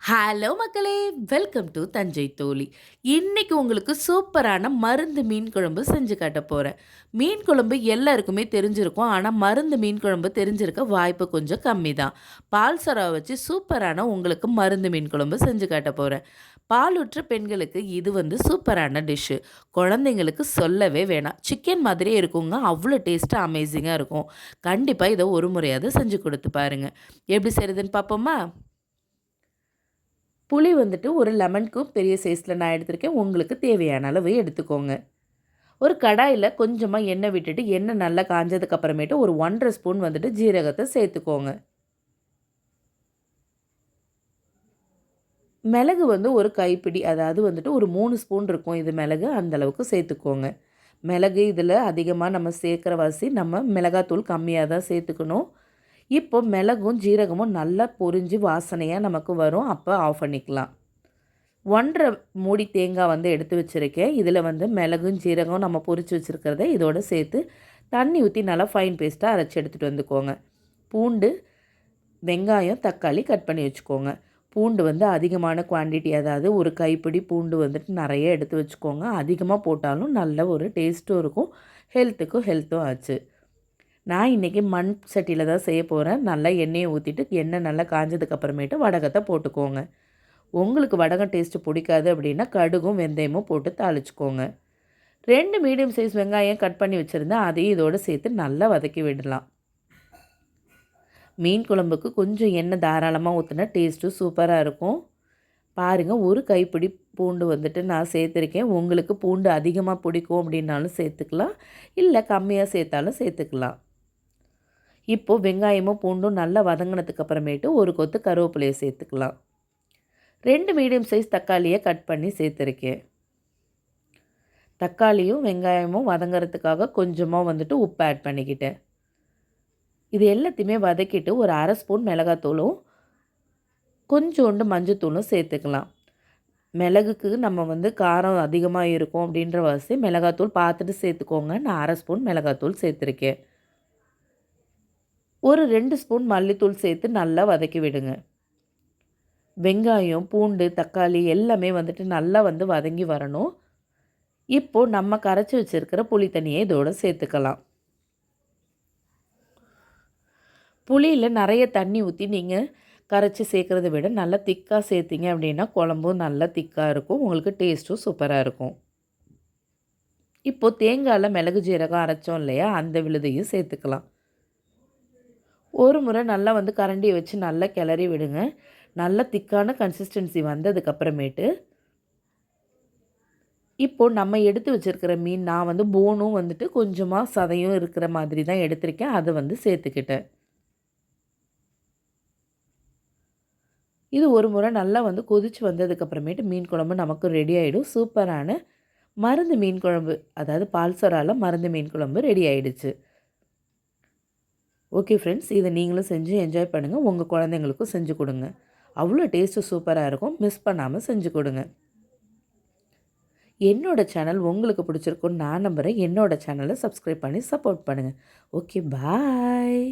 Hello மக்களே welcome to Thanjai தோழி. இன்றைக்கி உங்களுக்கு சூப்பரான மருந்து மீன் குழம்பு செஞ்சு காட்ட போகிறேன் மீன் குழம்பு எல்லாருக்குமே தெரிஞ்சிருக்கும். ஆனால் மருந்து மீன் குழம்பு தெரிஞ்சிருக்க வாய்ப்பு கொஞ்சம் கம்மி தான் பால் சரா வச்சு சூப்பரான உங்களுக்கு மருந்து மீன் குழம்பு செஞ்சு காட்ட போகிறேன் பாலுற்ற பெண்களுக்கு இது வந்து சூப்பரான டிஷ்ஷு. குழந்தைங்களுக்கு சொல்லவே வேணாம். சிக்கன் மாதிரியே இருக்குங்க. அவ்வளோ டேஸ்ட்டாக அமேசிங்காக இருக்கும். கண்டிப்பாக இதை ஒரு முறையாவது செஞ்சு கொடுத்து பாருங்கள் எப்படி செய்கிறதுன்னு பார்ப்போமா? புளி வந்துட்டு ஒரு லெமனுக்கும் பெரிய சைஸில் நான் எடுத்திருக்கேன். உங்களுக்கு தேவையான அளவு எடுத்துக்கோங்க. ஒரு கடாயில் கொஞ்சமாக எண்ணெய் விட்டுட்டு எண்ணெய் நல்லா காஞ்சதுக்கு அப்புறமேட்டு ஒரு ஒன்றரை ஸ்பூன் வந்துட்டு ஜீரகத்தை சேர்த்துக்கோங்க. மிளகு வந்து ஒரு கைப்பிடி அதாவது வந்துட்டு ஒரு மூணு ஸ்பூன் இருக்கும் இது மிளகு அந்தளவுக்கு சேர்த்துக்கோங்க. மிளகு இதில் அதிகமாக நம்ம சேர்க்குற வாசி நம்ம மிளகாத்தூள் கம்மியாக தான் சேர்த்துக்கணும். இப்போ மிளகும் ஜீரகமும் நல்லா பொரிஞ்சு வாசனையாக நமக்கு வரும். அப்போ ஆஃப் பண்ணிக்கலாம். ஒன்றரை மூடி தேங்காய் வந்து எடுத்து வச்சுருக்கேன். இதில் வந்து மிளகும் ஜீரகம் நம்ம பொரித்து வச்சுருக்கிறத இதோடு சேர்த்து தண்ணி ஊற்றி நல்லா ஃபைன் பேஸ்ட்டாக அரைச்சி எடுத்துகிட்டு வந்துக்கோங்க. பூண்டு வெங்காயம் தக்காளி கட் பண்ணி வச்சுக்கோங்க. பூண்டு வந்து அதிகமான குவான்டிட்டி அதாவது ஒரு கைப்பிடி பூண்டு வந்துட்டு நிறைய எடுத்து வச்சுக்கோங்க. அதிகமாக போட்டாலும் நல்ல ஒரு டேஸ்ட்டும் இருக்கும். ஹெல்த்துக்கும் ஹெல்த்தும் ஆச்சு. நான் இன்றைக்கி மண் சட்டியில் தான் செய்ய போகிறேன் நல்லா எண்ணெயை ஊற்றிட்டு எண்ணெய் நல்லா காஞ்சதுக்கப்புறமேட்டு வடகத்தை போட்டுக்கோங்க. உங்களுக்கு வடகம் டேஸ்ட்டு பிடிக்காது அப்படின்னா கடுகும் வெந்தயமும் போட்டு தாளிச்சுக்கோங்க. ரெண்டு மீடியம் சைஸ் வெங்காயம் கட் பண்ணி வச்சுருந்தேன் அதையும் இதோடு சேர்த்து நல்லா வதக்கி விடலாம். மீன் குழம்புக்கு கொஞ்சம் எண்ணெய் தாராளமாக ஊற்றினா டேஸ்ட்டும் சூப்பராக இருக்கும். பாருங்கள் ஒரு கைப்பிடி பூண்டு வந்துட்டு நான் சேர்த்துருக்கேன். உங்களுக்கு பூண்டு அதிகமாக பிடிக்கும் அப்படின்னாலும் சேர்த்துக்கலாம். இல்லை கம்மியாக சேர்த்தாலும் சேர்த்துக்கலாம். இப்போது வெங்காயமும் பூண்டும் நல்லா வதங்கினதுக்கு அப்புறமேட்டு ஒரு கொத்து கருவேப்பிலையை சேர்த்துக்கலாம். ரெண்டு மீடியம் சைஸ் தக்காளியை கட் பண்ணி சேர்த்துருக்கேன். தக்காளியும் வெங்காயமும் வதங்கிறதுக்காக கொஞ்சமாக வந்துட்டு உப்பு ஆட் பண்ணிக்கிட்டேன். இது எல்லாத்தையுமே வதக்கிட்டு ஒரு அரை ஸ்பூன் மிளகாத்தூளும் கொஞ்சோண்டு மஞ்சத்தூளும் சேர்த்துக்கலாம். மிளகுக்கு நம்ம வந்து காரம் அதிகமாக இருக்கும் அப்படின்ற வசதி மிளகாத்தூள் பார்த்துட்டு சேர்த்துக்கோங்க. நான் அரை ஸ்பூன் மிளகாத்தூள் சேர்த்துருக்கேன். ஒரு ரெண்டு ஸ்பூன் மல்லித்தூள் சேர்த்து நல்லா வதக்கி விடுங்க. வெங்காயம் பூண்டு தக்காளி எல்லாமே வந்துட்டு நல்லா வந்து வதங்கி வரணும். இப்போது நம்ம கரைச்சி வச்சுருக்கிற புளி தண்ணியை இதோடு சேர்த்துக்கலாம். புளியில் நிறைய தண்ணி ஊற்றி நீங்கள் கரைச்சி சேர்க்குறத விட நல்லா திக்காக சேர்த்திங்க அப்படின்னா குழம்பும் நல்லா திக்காக இருக்கும். உங்களுக்கு டேஸ்ட்டும் சூப்பராக இருக்கும். இப்போது தேங்காயில் மிளகு ஜீரகம் அரைச்சோம் இல்லையா? அந்த விழுதையும் சேர்த்துக்கலாம். ஒரு முறை நல்லா வந்து கரண்டியை வச்சு நல்லா கிளறி விடுங்க. நல்ல திக்கான கன்சிஸ்டன்சி வந்ததுக்கப்புறமேட்டு இப்போது நம்ம எடுத்து வச்சுருக்கிற மீன் நான் வந்து போனும் வந்துட்டு கொஞ்சமாக சதையும் இருக்கிற மாதிரி தான் எடுத்திருக்கேன். அதை வந்து சேர்த்துக்கிட்டேன். இது ஒரு முறை நல்லா வந்து கொதித்து வந்ததுக்கப்புறமேட்டு மீன் குழம்பு நமக்கு ரெடி ஆகிடும் சூப்பரான மருந்து மீன் குழம்பு அதாவது பால்சரால் மருந்து மீன் குழம்பு ரெடி ஆகிடுச்சு ஓகே ஃப்ரெண்ட்ஸ் இதை நீங்களும் செஞ்சு என்ஜாய் பண்ணுங்கள் உங்கள் குழந்தைங்களுக்கும் செஞ்சு கொடுங்க. அவ்வளோ டேஸ்ட்டு சூப்பராக இருக்கும். மிஸ் பண்ணாமல் செஞ்சு கொடுங்க. என்னோடய சேனல் உங்களுக்கு பிடிச்சிருக்குன்னு நான் நம்புகிறேன் என்னோடய சேனலை சப்ஸ்கிரைப் பண்ணி சப்போர்ட் பண்ணுங்கள் ஓகே பாய்